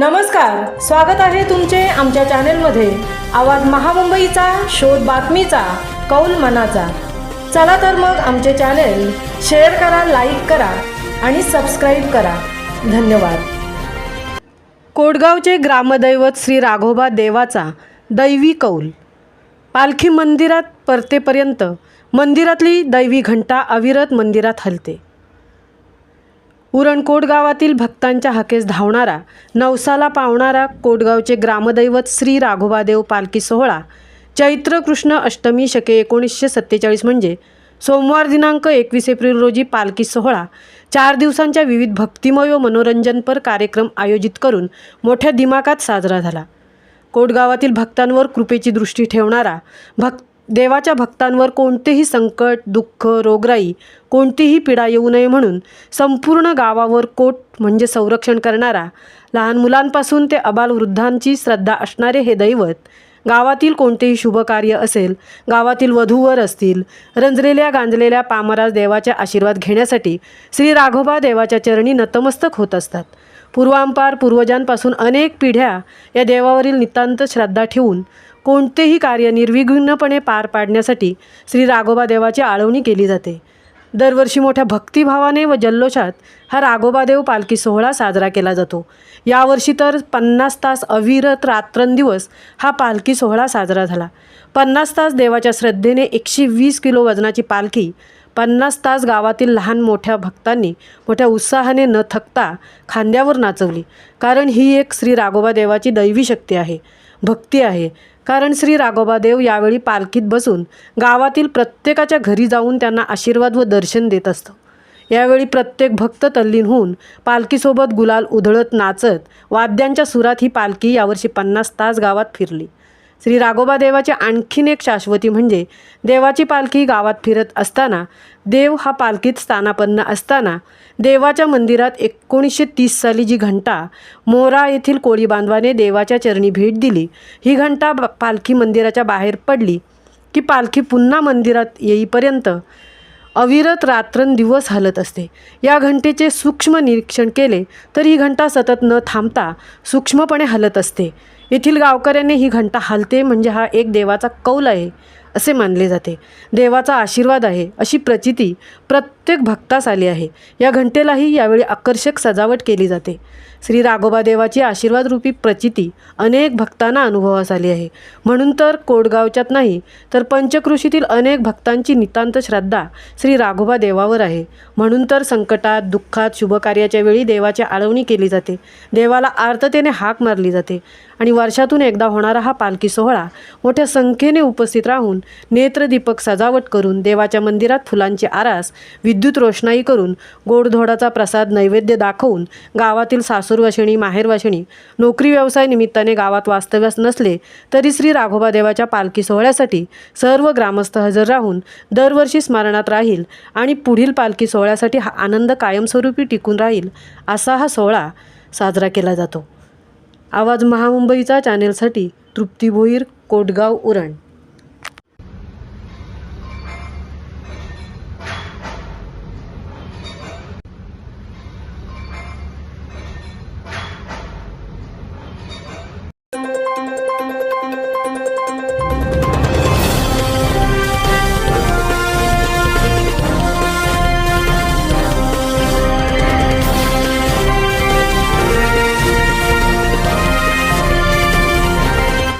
नमस्कार स्वागत आहे तुमचे आमच्या चॅनेलमध्ये. आवाज महामुंबईचा शोध बातमीचा कौल मनाचा. चला तर मग आमचे चॅनेल शेअर करा लाईक करा आणि सबस्क्राईब करा. धन्यवाद. कोडगावचे ग्रामदैवत श्री राघोबा देवाचा दैवी कौल. पालखी मंदिरात परतेपर्यंत मंदिरातली दैवी घंटा अविरत मंदिरात हलते. उरण कोटगावातील भक्तांच्या हाकेस धावणारा नवसाला पावणारा कोटगावचे ग्रामदैवत श्री राघोबादेव पालखी सोहळा चैत्र कृष्ण अष्टमी शके एकोणीसशे सत्तेचाळीस म्हणजे सोमवार दिनांक एकवीस एप्रिल रोजी पालखी सोहळा चार दिवसांच्या विविध भक्तिमय व मनोरंजनपर कार्यक्रम आयोजित करून मोठ्या दिमाखात साजरा झाला. कोटगावातील भक्तांवर कृपेची दृष्टी ठेवणारा भक्त देवाच्या भक्तांवर कोणतेही संकट दुःख रोगराई कोणतीही पीडा येऊ नये म्हणून संपूर्ण गावावर कोट म्हणजे संरक्षण करणारा लहान मुलांपासून ते अबालवृद्धांची श्रद्धा असणारे हे दैवत गावातील कोणतेही शुभकार्य असेल गावातील वधूवर असतील रंजलेल्या गांजलेल्या पामराज देवाच्या आशीर्वाद घेण्यासाठी श्री राघोबा देवाच्या चरणी नतमस्तक होत असतात. पूर्वांपार पूर्वजांपासून अनेक पिढ्या या देवावरील नितांत श्रद्धा ठेवून कोणतेही कार्य निर्विघ्नपणे पार पाडण्यासाठी श्री राघोबा देवाची आळवणी केली जाते. दरवर्षी मोठ्या भक्तिभावाने व जल्लोषात हा राघोबादेव पालखी सोहळा साजरा केला जातो. यावर्षी तर पन्नास तास अविरत रात्रंदिवस हा पालखी सोहळा साजरा झाला. पन्नास तास देवाच्या श्रद्धेने एकशे वीस किलो वजनाची पालखी पन्नास तास गावातील लहान मोठ्या भक्तांनी मोठ्या उत्साहाने न थकता खांद्यावर नाचवली. कारण ही एक श्री राघोबा देवाची दैवी शक्ती आहे. भक्ती आहे. कारण श्री राघोबा देव यावेळी पालखीत बसून गावातील प्रत्येकाच्या घरी जाऊन त्यांना आशीर्वाद व दर्शन देत असतो. यावेळी प्रत्येक भक्त तल्लीन होऊन पालखीसोबत गुलाल उधळत नाचत वाद्यांच्या सुरात ही पालखी यावर्षी पन्नास तास गावात फिरली. श्री राघोबा देवाची आणखीन एक शाश्वती म्हणजे देवाची पालखी गावात फिरत असताना देव हा पालखीत स्थानापन्न असताना देवाच्या मंदिरात एकोणीसशे तीस साली जी घंटा मोरा येथील कोळी बांधवाने देवाच्या चरणी भेट दिली. ही घंटा ब- पालखी मंदिराच्या बाहेर पडली की पालखी पुन्हा मंदिरात येईपर्यंत अविरत रात्रंदिवस हलत असते. या घंटेचे सूक्ष्म निरीक्षण केले तर ही घंटा सतत न थांबता सूक्ष्मपणे हलत असते. येथील गावकऱ्यांनी ही घंटा हलते म्हणजे हा एक देवाचा कौल आहे. असे मानले जाते. देवाचा आशीर्वाद आहे अशी प्रचिती प्रत्येक भक्तास आली आहे. या घंटेलाही यावेळी आकर्षक सजावट केली जाते. श्री राघोबा देवाची आशीर्वादरूपी प्रचिती अनेक भक्तांना अनुभवास आली आहे. म्हणून तर कोडगावच्यात नाही तर पंचकृषीतील अनेक भक्तांची नितांत श्रद्धा श्री राघोबा देवावर आहे. म्हणून तर संकटात दुःखात शुभकार्याच्या वेळी देवाची आळवणी केली जाते. देवाला आर्ततेने हाक मारली जाते. आणि वर्षातून एकदा होणारा हा पालखी सोहळा मोठ्या संख्येने उपस्थित राहून नेत्रदीपक सजावट करून देवाच्या मंदिरात फुलांची आरास विद्युत रोषणाई करून गोडधोडाचा प्रसाद नैवेद्य दाखवून गावातील सासूरवाशिणी माहेरवाशिणी नोकरी व्यवसाय निमित्ताने गावात वास्तव्यास नसले तरी श्री राघोबा देवाच्या पालखी सोहळ्यासाठी सर्व ग्रामस्थ हजर राहून दरवर्षी स्मरणात राहील आणि पुढील पालखी सोहळ्यासाठी हा आनंद कायमस्वरूपी टिकून राहील असा हा सोहळा साजरा केला जातो. आवाज महामुंबईचा चॅनेलसाठी तृप्ती भोईर कोटगाव उरण.